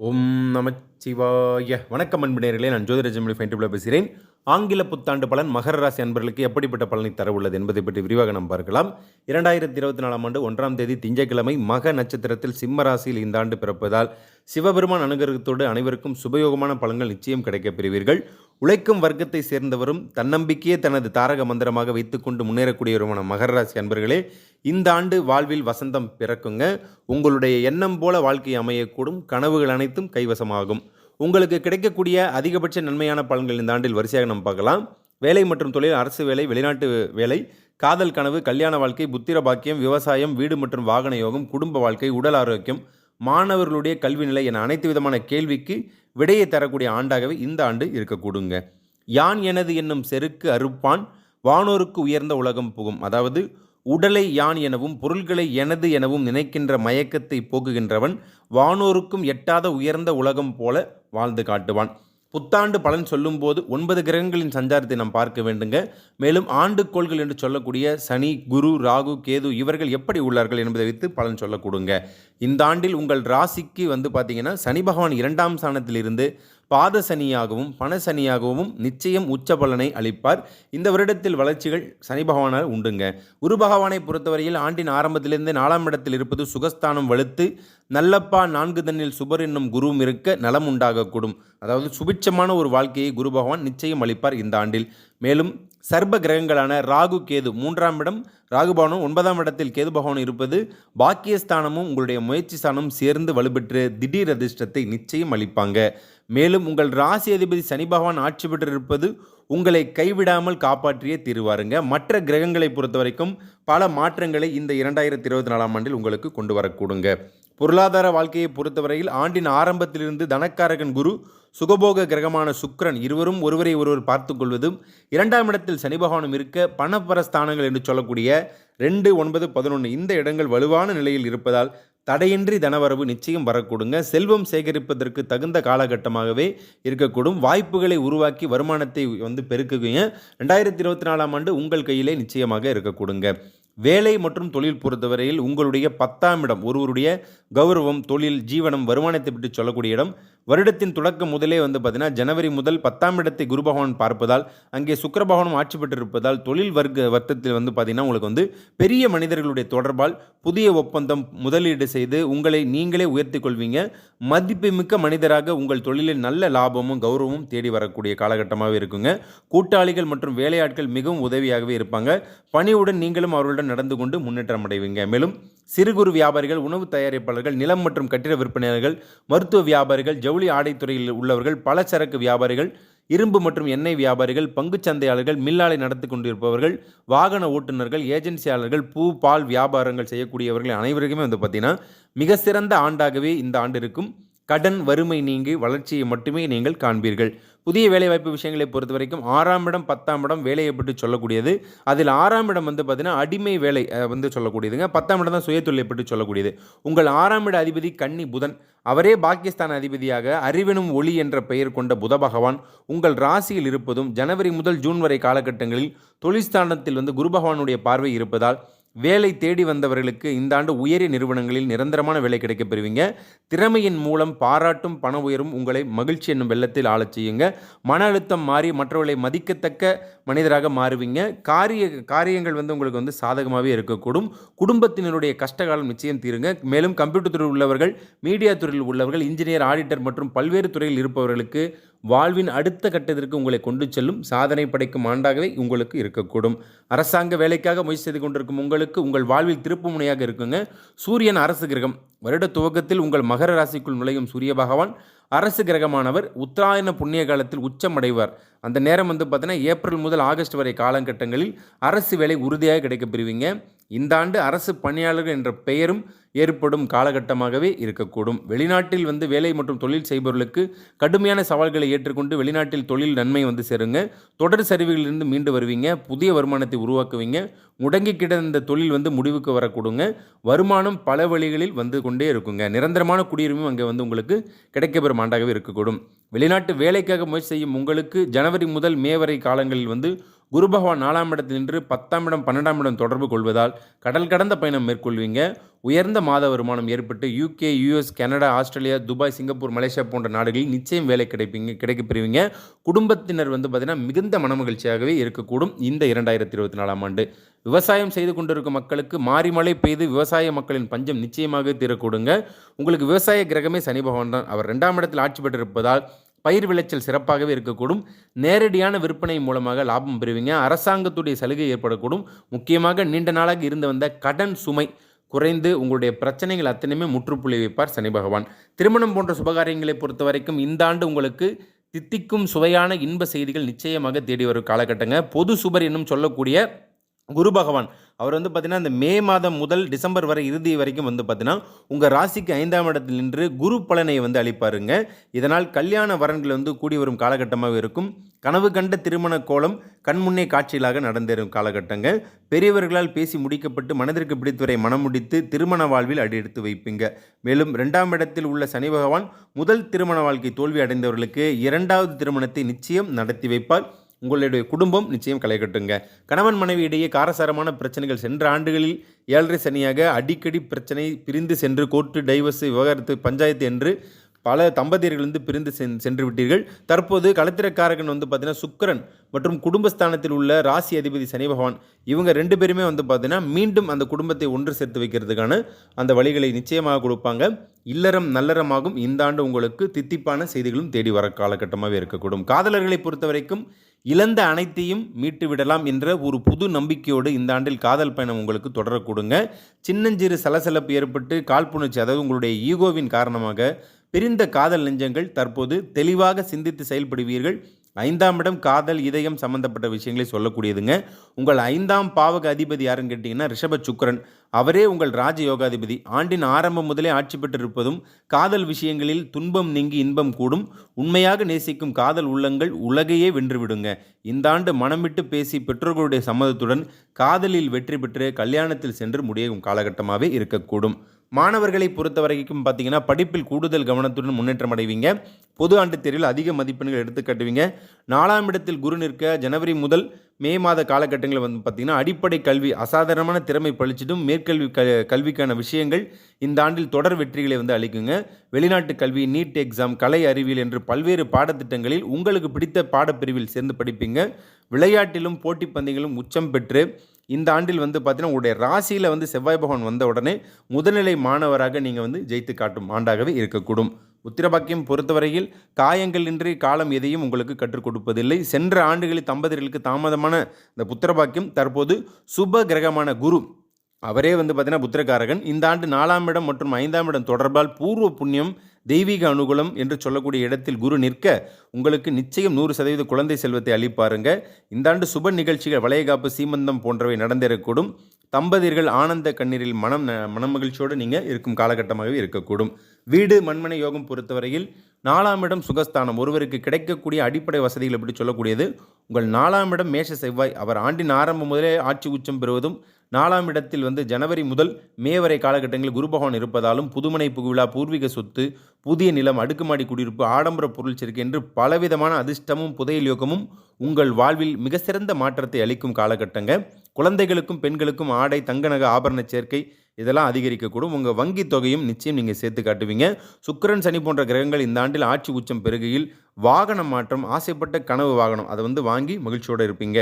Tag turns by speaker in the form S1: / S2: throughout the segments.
S1: ஓம் நமச்சிவாய. வணக்கம் அன்பு நேயர்களே நான் ஜோதிரஜமொழி ஃபைன்டிபிள் பேசுகிறேன். ஆங்கில புத்தாண்டு பலன் மகர ராசி அன்பர்களுக்கு எப்படிப்பட்ட பலனை தர உள்ளது என்பதை பற்றி விரிவாக நாம் பார்க்கலாம். இரண்டாயிரத்தி இருபத்தி நாலாம் ஆண்டு ஒன்றாம் தேதி திங்கட்கிழமை மக நட்சத்திரத்தில் சிம்ம ராசியில் இந்த ஆண்டு பிறப்பதால் சிவபெருமான் அனுகிரகத்தோடு அனைவருக்கும் சுபயோகமான பலன்கள் நிச்சயம் கிடைக்கப் பெறுவீர்கள். உழைக்கும் வர்க்கத்தை சேர்ந்தவரும் தன்னம்பிக்கையே தனது தாரக மந்திரமாக வைத்துக்கொண்டு முன்னேறக்கூடியவருமான மகர ராசி அன்பர்களே இந்த ஆண்டு வாழ்வில் வசந்தம் பிறக்குங்க. உங்களுடைய எண்ணம் போல வாழ்க்கை அமையக்கூடும். கனவுகள் அனைத்தும் கைவசமாகும். உங்களுக்கு கிடைக்கக்கூடிய அதிகபட்ச நன்மையான பலன்கள் இந்த ஆண்டில் வரிசையாக நம்ம பார்க்கலாம். வேலை மற்றும் தொழில் அரசு வேலை வெளிநாட்டு வேலை காதல் கனவு கல்யாண வாழ்க்கை புத்திர பாக்கியம் விவசாயம் வீடு மற்றும் வாகன யோகம் குடும்ப வாழ்க்கை உடல் ஆரோக்கியம் மாணவர்களுடைய கல்வி நிலை என அனைத்து விதமான கேள்விக்கு விடையை தரக்கூடிய ஆண்டாகவே இந்த ஆண்டு இருக்கக்கூடுங்க. யான் எனது என்னும் செருக்கு அறுப்பான் வானோருக்கு உயர்ந்த உலகம் புகும். அதாவது உடலை யான் எனவும் பொருள்களை எனது எனவும் நினைக்கின்ற மயக்கத்தை போக்குகின்றவன் வானோருக்கும் எட்டாத உயர்ந்த உலகம் போல வாழ்ந்து காட்டுவான். புத்தாண்டு பலன் சொல்லும்போது ஒன்பது கிரகங்களின் சஞ்சாரத்தை நாம் பார்க்க வேண்டுங்க. மேலும் ஆண்டு கோள்கள் என்று சொல்லக்கூடிய சனி குரு ராகு கேது இவர்கள் எப்படி உள்ளார்கள் என்பதை வைத்து பலன் சொல்லக்கூடுங்க. இந்த ஆண்டில் உங்கள் ராசிக்கு வந்து பார்த்தீங்கன்னா சனி பகவான் இரண்டாம் ஸ்தானத்திலிருந்து பாத சனியாகவும் பண சனியாகவும் நிச்சயம் உச்ச பலனை அளிப்பார். இந்த வருடத்தில் வளர்ச்சிகள் சனி பகவானால் உண்டுங்க. குரு பகவானை பொறுத்தவரையில் ஆண்டின் ஆரம்பத்திலிருந்து நாலாம் இடத்தில் இருப்பது சுகஸ்தானம் வலுத்து நல்லப்பா நான்கு தன்னில் சுபர் என்னும் குருவும் இருக்க நலம் உண்டாகக்கூடும் அதாவது சுபிட்சமான ஒரு வாழ்க்கையை குரு பகவான் நிச்சயம் அளிப்பார் இந்த ஆண்டில். மேலும் சர்ப கிரகங்களான ராகு கேது மூன்றாம் இடம் ராகுபவனும் ஒன்பதாம் இடத்தில் கேது பகவான் இருப்பது பாக்கியஸ்தானமும் உங்களுடைய முயற்சி ஸ்தானமும் சேர்ந்து வலுப்பெற்று திடீர் அதிர்ஷ்டத்தை நிச்சயம் அளிப்பாங்க. மேலும் உங்கள் ராசி அதிபதி சனி பகவான் ஆட்சி பெற்றிருப்பது உங்களை கைவிடாமல் காப்பாற்றியே தீருவாருங்க. மற்ற கிரகங்களை பொறுத்த வரைக்கும் பல மாற்றங்களை இந்த இரண்டாயிரத்தி இருபத்தி நாலாம் ஆண்டில் உங்களுக்கு கொண்டு வரக்கூடுங்க. பொருளாதார வாழ்க்கையை பொறுத்தவரையில் ஆண்டின் ஆரம்பத்திலிருந்து தனக்காரகன் குரு சுகபோக கிரகமான சுக்ரன் இருவரும் ஒருவரை ஒருவர் பார்த்து கொள்வதும் இரண்டாம் இடத்தில் சனி பகவானும் இருக்க பணப்பரஸ்தானங்கள் என்று சொல்லக்கூடிய ரெண்டு ஒன்பது பதினொன்று இந்த இடங்கள் வலுவான நிலையில் இருப்பதால் தடையின்றி தனவரவு நிச்சயம் வரக்கூடுங்க. செல்வம் சேகரிப்பதற்கு தகுந்த காலகட்டமாகவே இருக்கக்கூடும். வாய்ப்புகளை உருவாக்கி வருமானத்தை வந்து பெருக்குவீங்க ரெண்டாயிரத்தி இருபத்தி நாலாம் ஆண்டு உங்கள் கையிலே நிச்சயமாக இருக்கக்கூடுங்க. வேலை மற்றும் தொழில் பொறுத்தவரையில் உங்களுடைய பத்தாம் இடம் ஒருவருடைய கௌரவம் தொழில் ஜீவனம் வருமானத்தை பற்றி சொல்லக்கூடிய இடம் வருடத்தின் தொடக்கம் முதலே வந்து பார்த்தீங்கன்னா ஜனவரி முதல் பத்தாம் இடத்தை குரு பகவான் பார்ப்பதால் அங்கே சுக்கர பகவானும் ஆட்சி பெற்றிருப்பதால் தொழில் வர்க்க வர்த்தத்தில் வந்து பார்த்தீங்கன்னா உங்களுக்கு வந்து பெரிய மனிதர்களுடைய தொடர்பால் புதிய ஒப்பந்தம் முதலீடு செய்து உங்களை நீங்களே உயர்த்தி கொள்வீங்க. மதிப்புமிக்க மனிதராக உங்கள் தொழிலில் நல்ல லாபமும் கௌரவமும் தேடி வரக்கூடிய காலகட்டமாகவே இருக்குங்க. கூட்டாளிகள் மற்றும் வேலையாட்கள் மிகவும் உதவியாகவே இருப்பாங்க. பணியுடன் நீங்களும் அவர்களுடன் நடந்து கொண்டு முன்னேற்றம் அடைவீங்க. மேலும் சிறு குறு வியாபாரிகள் உணவு தயாரிப்பாளர்கள் நிலம் மற்றும் கட்டிட விற்பனையாளர்கள் மருத்துவ வியாபாரிகள் ஜவுளி ஆடைத்துறையில் உள்ளவர்கள் பலசரக்கு வியாபாரிகள் இரும்பு மற்றும் எண்ணெய் வியாபாரிகள் பங்கு சந்தையாளர்கள் மில்லாலை நடத்தி கொண்டிருப்பவர்கள் வாகன ஓட்டுநர்கள் ஏஜென்சியாளர்கள் பூ பால் வியாபாரங்கள் செய்யக்கூடியவர்கள் அனைவருக்குமே வந்து பார்த்திங்கன்னா மிக சிறந்த ஆண்டாகவே இந்த ஆண்டு இருக்கும். கடன் வறுமை நீங்கி வளர்ச்சியை மட்டுமே நீங்கள் காண்பீர்கள். புதிய வேலைவாய்ப்பு விஷயங்களை பொறுத்த வரைக்கும் ஆறாம் இடம் பத்தாம் இடம் வேலையை பற்றி சொல்லக்கூடியது. அதில் ஆறாம் இடம் வந்து பார்த்தீங்கன்னா அடிமை வேலை வந்து சொல்லக்கூடியதுங்க. பத்தாம் இடம் தான் சுயத்தொழிலை பற்றி சொல்லக்கூடியது. உங்கள் ஆறாம் இட அதிபதி கன்னி புதன். அவரே பாகிஸ்தான் அதிபதியாக அறிவெனும் ஒளி என்ற பெயர் கொண்ட புத பகவான். உங்கள் ராசியில் இருப்பதும் ஜனவரி முதல் ஜூன் வரை காலகட்டங்களில் தொழில்ஸ்தானத்தில் வந்து குரு பகவானுடைய பார்வை இருப்பதால் வேலை தேடி வந்தவர்களுக்கு இந்த ஆண்டு உயரிய நிறுவனங்களில் நிரந்தரமான வேலை கிடைக்கப் பெறுவீங்க. திறமையின் மூலம் பாராட்டும் பண உயரும் உங்களை மகிழ்ச்சி என்னும் வெள்ளத்தில் ஆளச் செய்யுங்க. மன அழுத்தம் மாறி மற்றவர்களை மதிக்கத்தக்க மனிதராக மாறுவீங்க. காரிய காரியங்கள் வந்து உங்களுக்கு வந்து சாதகமாகவே இருக்கக்கூடும். குடும்பத்தினருடைய கஷ்டகாலம் நிச்சயம் தீருங்க. மேலும் கம்ப்யூட்டர் துறையில் உள்ளவர்கள் மீடியா துறையில் உள்ளவர்கள் இன்ஜினியர் ஆடிட்டர் மற்றும் பல்வேறு துறையில் இருப்பவர்களுக்கு வாழ்வின் அடுத்த கட்டத்திற்கு உங்களை கொண்டு செல்லும் சாதனை படைக்கும் ஆண்டாகவே உங்களுக்கு இருக்கக்கூடும். அரசாங்க வேலைக்காக முயற்சி செய்து கொண்டிருக்கும் உங்களுக்கு உங்கள் வாழ்வில் திருப்பு முனையாக இருக்குங்க. சூரியன் அரசு கிரகம். வருட துவக்கத்தில் உங்கள் மகர ராசிக்குள் நுழையும் சூரிய பகவான். அரசு கிரகமானவர் உத்தராயண புண்ணிய காலத்தில் உச்சம் அடைவார் அந்த நேரம் வந்து பார்த்தீங்கன்னா ஏப்ரல் முதல் ஆகஸ்ட் வரை காலகட்டங்களில் அரசு வேலை உறுதியாக கிடைக்கப்பெறுவீங்க இந்த ஆண்டு அரசு பணியாளர்கள் என்ற பெயரும் ஏற்படும் காலகட்டமாகவே இருக்கக்கூடும். வெளிநாட்டில் வந்து வேலை மற்றும் தொழில் செய்பவர்களுக்கு கடுமையான சவால்களை ஏற்றுக்கொண்டு வெளிநாட்டில் தொழில் நன்மை வந்து சேருங்க. தொடர் சரிவுகளிலிருந்து மீண்டு வருவீங்க. புதிய வருமானத்தை உருவாக்குவீங்க. முடங்கி கிடந்த தொழில் வந்து முடிவுக்கு வரக்கூடுங்க. வருமானம் பல வழிகளில் வந்து கொண்டே இருக்குங்க. நிரந்தரமான குடியுரிமையும் அங்கே வந்து உங்களுக்கு கிடைக்கப்பெறும் ஆண்டாகவே இருக்கக்கூடும். வெளிநாட்டு வேலைக்காக முயற்சி செய்யும் உங்களுக்கு ஜனவரி முதல் மே வரை காலங்களில் வந்து குரு பகவான் நாலாம் இடத்தில் நின்று பத்தாம் இடம் பன்னெண்டாம் இடம் தொடர்பு கொள்வதால் கடல் கடந்த பயணம் மேற்கொள்வீங்க. உயர்ந்த மாத வருமானம் ஏற்பட்டு UK US Canada Australia Dubai Singapore Malaysia போன்ற நாடுகளில் நிச்சயம் வேலை கிடைப்பீங்க கிடைக்கப்பெறுவீங்க குடும்பத்தினர் வந்து பார்த்திங்கன்னா மிகுந்த மனமகிழ்ச்சியாகவே இருக்கக்கூடும் இந்த இரண்டாயிரத்தி இருபத்தி நாலாம் ஆண்டு. விவசாயம் செய்து கொண்டிருக்கும் மக்களுக்கு மாறி மழை பெய்து விவசாய மக்களின் பஞ்சம் நிச்சயமாக தீரக்கூடுங்க. உங்களுக்கு விவசாய கிரகமே சனி பகவான் தான். அவர் ரெண்டாம் இடத்தில் ஆட்சி பெற்றிருப்பதால் பயிர் விளைச்சல் சிறப்பாகவே இருக்கக்கூடும். நேரடியான விற்பனை மூலமாக லாபம் பெறுவீங்க. அரசாங்கத்துடைய சலுகை ஏற்படக்கூடும். முக்கியமாக நீண்ட நாளாக இருந்து வந்த கடன் சுமை குறைந்து உங்களுடைய பிரச்சனைகள் அத்தனையுமே முற்றுப்புள்ளி வைப்பார் சனி பகவான். திருமணம் போன்ற சுபகாரியங்களை பொறுத்த வரைக்கும் இந்த ஆண்டு உங்களுக்கு தித்திக்கும் சுவையான இன்ப செய்திகள் நிச்சயமாக தேடி வரும் காலகட்டங்க. பொது சுபர் என்னும் சொல்லக்கூடிய குரு பகவான் அவர் வந்து பார்த்தீங்கன்னா இந்த மே மாதம் முதல் டிசம்பர் வரை இறுதி வரைக்கும் வந்து பார்த்தீங்கன்னா உங்கள் ராசிக்கு ஐந்தாம் இடத்தில் நின்று குரு பலனை வந்து அளிப்பாருங்க. இதனால் கல்யாண வரன்கள் வந்து கூடி வரும் காலகட்டமாக இருக்கும். கனவு கண்ட திருமண கோலம் கண்முன்னே காட்சிகளாக நடந்தேறும் காலகட்டங்க. பெரியவர்களால் பேசி முடிக்கப்பட்டு மனதிற்கு பிடித்தவரை மனம் முடித்து திருமண வாழ்வில் அடியெடுத்து வைப்பீங்க. மேலும் இரண்டாம் இடத்தில் உள்ள சனி பகவான் முதல் திருமண வாழ்க்கை தோல்வி அடைந்தவர்களுக்கு இரண்டாவது திருமணத்தை நிச்சயம் நடத்தி வைப்பார். உங்களுடைய குடும்பம் நிச்சயம் களை கட்டுங்க. கணவன் மனைவி இடையே காரசாரமான பிரச்சனைகள் சென்ற ஆண்டுகளில் ஏழரை சனியாக அடிக்கடி பிரச்சனை பிரிந்து சென்று கோர்ட்டு டைவர்ஸ் விவகாரத்து பஞ்சாயத்து என்று பல தம்பதியர்களிருந்து பிரிந்து சென் சென்று விட்டீர்கள். தற்போது களத்திரக்காரகன் வந்து பார்த்தீங்கன்னா சுக்கிரன் மற்றும் குடும்பஸ்தானத்தில் உள்ள ராசி அதிபதி சனி பகவான் இவங்க ரெண்டு பேருமே வந்து பார்த்தீங்கன்னா மீண்டும் அந்த குடும்பத்தை ஒன்று சேர்த்து வைக்கிறதுக்கான அந்த வழிகளை நிச்சயமாக கொடுப்பாங்க. இல்லறம் நல்லறமாகும். இந்த ஆண்டு உங்களுக்கு தித்திப்பான செய்திகளும் தேடி வர காலகட்டமாகவே இருக்கக்கூடும். காதலர்களை பொறுத்த வரைக்கும் இழந்த அனைத்தையும் மீட்டு விடலாம் என்ற ஒரு புது நம்பிக்கையோடு இந்த ஆண்டில் காதல் பயணம் உங்களுக்கு தொடரக்கூடுங்க. சின்னஞ்சிறு சலசலப்பு ஏற்பட்டு காழ்ப்புணர்ச்சி அதாவது உங்களுடைய ஈகோவின் காரணமாக பிரிந்த காதல் நெஞ்சங்கள் தற்போது தெளிவாக சிந்தித்து செயல்படுவீர்கள். ஐந்தாம் இடம் காதல் இதயம் சம்பந்தப்பட்ட விஷயங்களை சொல்லக்கூடியதுங்க. உங்கள் ஐந்தாம் பாவக அதிபதி யாருன்னு கேட்டிங்கன்னா ரிஷப சுக்கரன். அவரே உங்கள் ராஜ யோகாதிபதி ஆண்டின் ஆரம்பம் முதலே ஆட்சி பெற்றிருப்பதும் காதல் விஷயங்களில் துன்பம் நீங்கி இன்பம் கூடும் உண்மையாக நேசிக்கும் காதல் உள்ளங்கள் உலகையே வென்றுவிடுங்க. இந்த ஆண்டு மனமிட்டு பேசி பெற்றோர்களுடைய சம்மதத்துடன் காதலில் வெற்றி பெற்று கல்யாணத்தில் சென்று முடியும் காலகட்டமாகவே இருக்கக்கூடும். மாணவர்களை பொறுத்த வரைக்கும் பார்த்தீங்கன்னா படிப்பில் கூடுதல் கவனத்துடன் முன்னேற்றம் அடைவீங்க. பொது ஆண்டு தேர்வில் அதிக மதிப்பெண்கள் எடுத்து கட்டுவீங்க. நாலாம் இடத்தில் குரு நிற்க ஜனவரி முதல் மே மாத காலகட்டங்களில் வந்து பார்த்திங்கன்னா அடிப்படை கல்வி அசாதாரணமான திறமை பழிச்சிடும் மேற்கல்வி க கல்விக்கான விஷயங்கள் இந்த ஆண்டில் தொடர் வெற்றிகளை வந்து அளிக்குங்க. வெளிநாட்டு கல்வி நீட் எக்ஸாம் கலை அறிவியல் என்று பல்வேறு பாடத்திட்டங்களில் உங்களுக்கு பிடித்த பாடப்பிரிவில் சேர்ந்து படிப்பீங்க. விளையாட்டிலும் போட்டி பந்தயங்களும் உச்சம் பெற்று இந்த ஆண்டில் வந்து பார்த்தீங்கன்னா உங்களுடைய ராசியில் வந்து செவ்வாய் பகவான் வந்த உடனே முதல்நிலை மாணவராக நீங்கள் வந்து ஜெயித்து காட்டும் ஆண்டாகவே இருக்கக்கூடும். உத்திரபாக்கியம் பொறுத்தவரையில் காயங்களின்றி காலம் எதையும் உங்களுக்கு கற்றுக் கொடுப்பதில்லை. சென்ற ஆண்டுகளில் தம்பதிகளுக்கு தாமதமான இந்த புத்திரபாக்கியம் தற்போது சுப கிரகமான குரு அவரே வந்து பார்த்தீங்கன்னா புத்திரகாரகன் இந்த ஆண்டு நாலாம் இடம் மற்றும் ஐந்தாம் இடம் தொடர்பால் பூர்வ புண்ணியம் தெய்வீக அனுகூலம் என்று சொல்லக்கூடிய இடத்தில் குரு நிற்க உங்களுக்கு நிச்சயம் நூறு சதவீத குழந்தை செல்வத்தை அளிப்பாருங்க. இந்த ஆண்டு சுப நிகழ்ச்சிகள் வளையகாப்பு சீமந்தம் போன்றவை நடந்திருக்கக்கூடும். தம்பதியர்கள் ஆனந்த கண்ணீரில் மனம் மனமகிழ்ச்சியோடு நீங்கள் இருக்கும் காலகட்டமாகவே இருக்கக்கூடும். வீடு மண்மனை யோகம் பொறுத்தவரையில் நாலாம் இடம் சுகஸ்தானம். ஒருவருக்கு கிடைக்கக்கூடிய அடிப்படை வசதிகள் எப்படி சொல்லக்கூடியது? உங்கள் நாலாம் இடம் மேஷ செவ்வாய். அவர் ஆண்டின் ஆரம்பம் முதலே ஆட்சி உச்சம் பெறுவதும் நாலாம் இடத்தில் வந்து ஜனவரி முதல் மே வரை காலகட்டங்களில் குரு பகவான் இருப்பதாலும் புதுமனை புகுவிழா பூர்வீக சொத்து புதிய நிலம் அடுக்குமாடி குடியிருப்பு ஆடம்பர பொருள் சேர்க்கை என்று பலவிதமான அதிர்ஷ்டமும் புதையல் யோகமும் உங்கள் வாழ்வில் மிக சிறந்த மாற்றத்தை அளிக்கும் காலகட்டங்கள் குழந்தைகளுக்கும் பெண்களுக்கும் ஆடை தங்கநக ஆபரண சேர்க்கை இதெல்லாம் அதிகரிக்கக்கூடும். உங்கள் வங்கி தொகையும் நிச்சயம் நீங்கள் சேர்த்து காட்டுவீங்க. சுக்கரன் சனி போன்ற கிரகங்கள் இந்த ஆண்டில் ஆட்சி உச்சம் பெருகையில் வாகன மாற்றம் ஆசைப்பட்ட கனவு வாகனம் அதை வந்து வாங்கி மகிழ்ச்சியோடு இருப்பீங்க.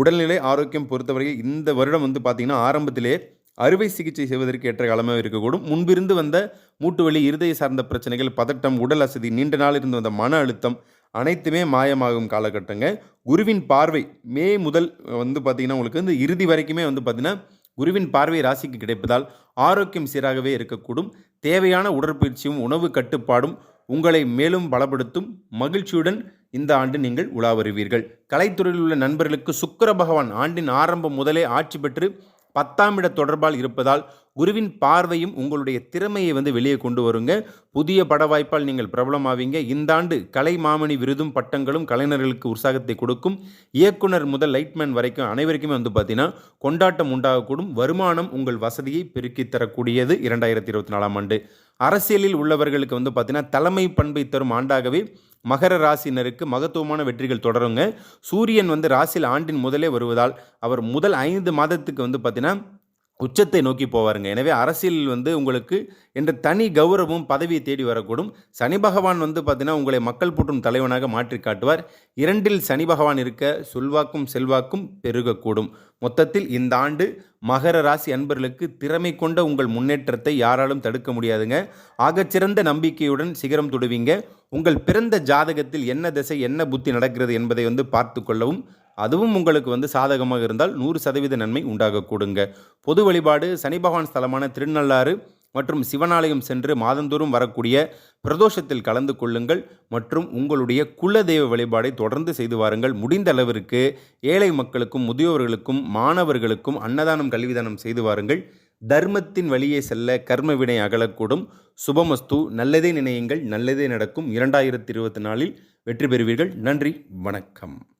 S1: உடல்நிலை ஆரோக்கியம் பொறுத்தவரையில் இந்த வருடம் வந்து பார்த்திங்கன்னா ஆரம்பத்திலே அறுவை சிகிச்சை செய்வதற்கு ஏற்ற காலமாக இருக்கக்கூடும். முன்பிருந்து வந்த மூட்டுவலி இருதய சார்ந்த பிரச்சனைகள் பதட்டம் உடல் அசதி நீண்ட நாள் இருந்து வந்த மன அழுத்தம் அனைத்துமே மாயமாகும் காலகட்டங்க. குருவின் பார்வை மே முதல் வந்து பார்த்திங்கன்னா உங்களுக்கு வந்து இறுதி வரைக்குமே வந்து பார்த்திங்கன்னா குருவின் பார்வை ராசிக்கு கிடைப்பதால் ஆரோக்கியம் சீராகவே இருக்கக்கூடும். தேவையான உடற்பயிற்சியும் உணவு கட்டுப்பாடும் உங்களை மேலும் பலப்படுத்தும். மகிழ்ச்சியுடன் இந்த ஆண்டு நீங்கள் உலா வருவீர்கள். கலைத்துறையில் உள்ள நண்பர்களுக்கு சுக்கர பகவான் ஆண்டின் ஆரம்பம் முதலே ஆட்சி பெற்று பத்தாம் இட தொடர்பால் இருப்பதால் குருவின் பார்வையும் உங்களுடைய திறமையை வந்து வெளியே கொண்டு வருங்க. புதிய பட வாய்ப்பால் நீங்கள் பிரபலமாவீங்க. இந்த ஆண்டு கலை மாமணி விருதும் பட்டங்களும் கலைஞர்களுக்கு உற்சாகத்தை கொடுக்கும். இயக்குனர் முதல் லைட்மேன் வரைக்கும் அனைவருக்குமே வந்து பார்த்தீங்கன்னா கொண்டாட்டம் உண்டாகக்கூடும். வருமானம் உங்கள் வசதியை பெருக்கி தரக்கூடியது இரண்டாயிரத்தி இருபத்தி நாலாம் ஆண்டு. அரசியலில் உள்ளவர்களுக்கு வந்து பார்த்தீங்கன்னா தலைமை பண்பை தரும் ஆண்டாகவே மகர ராசினருக்கு மகத்துவமான வெற்றிகள் தொடருங்க. சூரியன் வந்து ராசியில் ஆண்டின் முதலே வருவதால் அவர் முதல் ஐந்து மாதத்துக்கு வந்து பார்த்தீங்கன்னா உச்சத்தை நோக்கி போவாருங்க. எனவே அரசியல் வந்து உங்களுக்கு என்ற தனி கௌரவம் பதவியை தேடி வரக்கூடும். சனி பகவான் வந்து பார்த்தீங்கன்னா உங்களை மக்கள் போற்றும் தலைவனாக மாற்றி காட்டுவார். இரண்டில் சனி பகவான் இருக்க சொல்வாக்கும் செல்வாக்கும் பெருகக்கூடும். மொத்தத்தில் இந்த ஆண்டு மகர ராசி அன்பர்களுக்கு திறமை கொண்ட உங்கள் முன்னேற்றத்தை யாராலும் தடுக்க முடியாதுங்க. ஆகச்சிறந்த நம்பிக்கையுடன் சிகரம் தொடுவீங்க. உங்கள் பிறந்த ஜாதகத்தில் என்ன திசை என்ன புத்தி நடக்கிறது என்பதை வந்து பார்த்து கொள்ளவும் அதுவும் உங்களுக்கு வந்து சாதகமாக இருந்தால் நூறு சதவீத நன்மை உண்டாகக்கூடுங்க. பொது வழிபாடு சனி பகவான் ஸ்தலமான திருநள்ளாறு மற்றும் சிவனாலயம் சென்று மாதந்தோறும் வரக்கூடிய பிரதோஷத்தில் கலந்து கொள்ளுங்கள் மற்றும் உங்களுடைய குலதெய்வ வழிபாடை தொடர்ந்து செய்து வாருங்கள். முடிந்த அளவிற்கு ஏழை மக்களுக்கும் முதியோர்களுக்கும் மாணவர்களுக்கும் அன்னதானம் கல்விதானம் செய்து வாருங்கள். தர்மத்தின் வழியே செல்ல கர்ம வினை அகலக்கூடும். சுபமஸ்து நல்லதே நினையுங்கள் நல்லதே நடக்கும். இரண்டாயிரத்தி இருபத்தி நாலில் வெற்றி பெறுவீர்கள். நன்றி வணக்கம்.